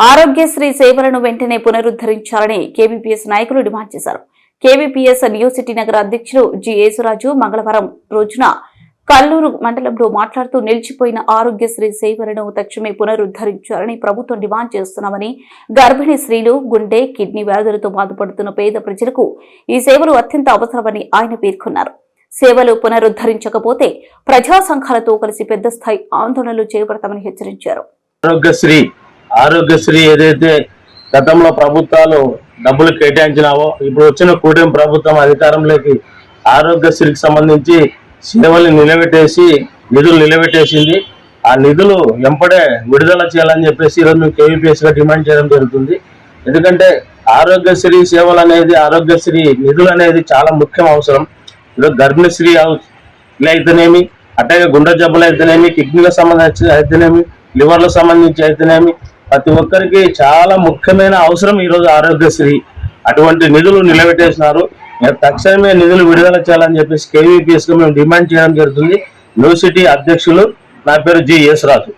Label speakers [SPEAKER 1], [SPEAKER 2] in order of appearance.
[SPEAKER 1] ఆరోగ్యశ్రీ సేవలను వెంటనే పునరుద్ధరించాలని కేవీపీఎస్ నాయకులు డిమాండ్ చేశారు. కేవీపీఎస్ న్యూ సిటీ నగర అధ్యక్షులు జి యేసురాజు మంగళవారం రోజున కల్లూరు మండలంలో మాట్లాడుతూ నిలిచిపోయిన ఆరోగ్యశ్రీ సేవలను తక్షణమే పునరుద్ధరించాలని ప్రభుత్వం డిమాండ్ చేస్తున్నామని గర్భిణీ స్త్రీలు గుండె కిడ్నీ వ్యాధులతో బాధపడుతున్న పేద ప్రజలకు ఈ సేవలు అత్యంత అవసరమని ఆయన పేర్కొన్నారు. సేవలు పునరుద్ధరించకపోతే ప్రజా సంఘాలతో కలిసి పెద్ద స్థాయి ఆందోళనలు చేపడతామని హెచ్చరించారు.
[SPEAKER 2] ఆరోగ్యశ్రీ ఆరోగ్యశ్రీ ఏదైతే గతంలో ప్రభుత్వాలు డబ్బులు కేటాయించినావో ఇప్పుడు వచ్చిన కూటమి ప్రభుత్వం అధికారంలోకి ఆరోగ్యశ్రీకి సంబంధించి సేవల్ని నిలబెట్టేసి నిధులు నిలబెట్టేసింది. ఆ నిధులు వెంపడే విడుదల చేయాలని చెప్పేసి ఈరోజు మేము కేవీపీఎస్గా డిమాండ్ చేయడం జరుగుతుంది. ఎందుకంటే ఆరోగ్యశ్రీ సేవలు అనేది ఆరోగ్యశ్రీ నిధులు అనేది చాలా ముఖ్యం అవసరం. ఇప్పుడు గర్భిణశ్రీ అయితేనేమి అట్లాగే గుండె జబ్బులు అయితేనేమి కిడ్నీలకు సంబంధించి అయితేనేమి లివర్లకు సంబంధించి అయితేనేమి ప్రతి ఒక్కరికి చాలా ముఖ్యమైన అవసరం ఈరోజు ఆరోగ్యశ్రీ. అటువంటి నిధులు నిలబెట్టేసినారు. తక్షణమే నిధులు విడుదల చేయాలని చెప్పేసి కేవీపీఎస్గా మేము డిమాండ్ చేయడం జరుగుతుంది. న్యూ సిటీ అధ్యక్షులు నా పేరు జి. యేసరాజు